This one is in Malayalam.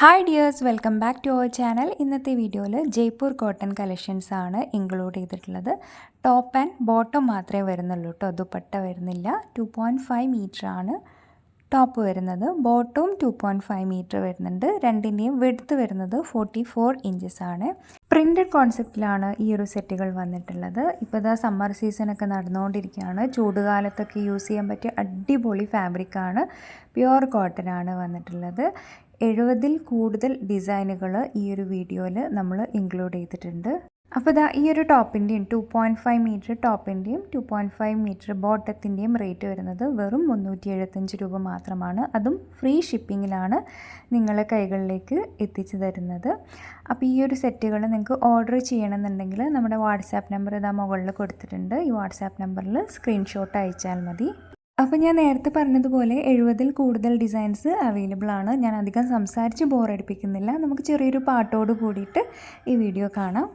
Hi dears welcome back to our channel ഇന്നത്തെ വീഡിയോയിൽ ജയ്പൂർ കോട്ടൺ കളക്ഷൻസ് ആണ് ഇൻക്ലൂഡ് ചെയ്തിട്ടുള്ളത്. ടോപ്പ് ആൻഡ് ബോട്ടം മാത്രമേ വരുന്നുള്ളൂ കേട്ടോ ദുപ്പട്ട വരുന്നില്ല. ടു പോയിന്റ് ഫൈവ് മീറ്റർ ആണ് ടോപ്പ് വരുന്നത്. ബോട്ടവും ടു പോയിന്റ് ഫൈവ് മീറ്റർ വരുന്നുണ്ട്. രണ്ടിന്റെയും വെടുത്ത് വരുന്നത് ഫോർട്ടി ഫോർ ഇഞ്ചസ് ആണ് പ്രിന്റഡ് കോൺസെപ്റ്റിലാണ് ഈ ഒരു സെറ്റുകൾ വന്നിട്ടുള്ളത്. ഇപ്പോൾ ഇതാ സമ്മർ സീസണൊക്കെ നടന്നുകൊണ്ടിരിക്കുകയാണ്. ചൂടുകാലത്തൊക്കെ യൂസ് ചെയ്യാൻ പറ്റിയ അടിപൊളി ഫാബ്രിക്കാണ് പ്യുവർ കോട്ടൺ ആണ് വന്നിട്ടുള്ളത്. എഴുപതിൽ കൂടുതൽ ഡിസൈനുകൾ ഈ ഒരു വീഡിയോയിൽ നമ്മൾ ഇൻക്ലൂഡ് ചെയ്തിട്ടുണ്ട്. അപ്പോൾ ഇതാ ഈ ഒരു ടോപ്പിന്റെയും ടു പോയിന്റ് ഫൈവ് മീറ്റർ ടോപ്പിന്റെയും ടു പോയിന്റ് ഫൈവ് മീറ്റർ ബോട്ടത്തിന്റെയും റേറ്റ് വരുന്നത് വെറും മുന്നൂറ്റി എഴുപത്തഞ്ച് രൂപ മാത്രമാണ്. അതും ഫ്രീ ഷിപ്പിങ്ങിലാണ് നിങ്ങളെ കൈകളിലേക്ക് എത്തിച്ചു തരുന്നത്. അപ്പോൾ ഈ ഒരു സെറ്റുകൾ നിങ്ങൾക്ക് ഓർഡർ ചെയ്യണമെന്നുണ്ടെങ്കിൽ നമ്മുടെ വാട്സാപ്പ് നമ്പർ ഇതാ മുകളിൽ കൊടുത്തിട്ടുണ്ട്. ഈ വാട്സാപ്പ് നമ്പറിൽ സ്ക്രീൻഷോട്ട് അയച്ചാൽ മതി. അപ്പോൾ ഞാൻ നേരത്തെ പറഞ്ഞതുപോലെ എഴുപതിൽ കൂടുതൽ ഡിസൈൻസ് അവൈലബിൾ ആണ്. ഞാൻ അധികം സംസാരിച്ച് ബോറടിപ്പിക്കുന്നില്ല നമുക്ക് ചെറിയൊരു പാട്ടോട് കൂടിയിട്ട് ഈ വീഡിയോ കാണാം.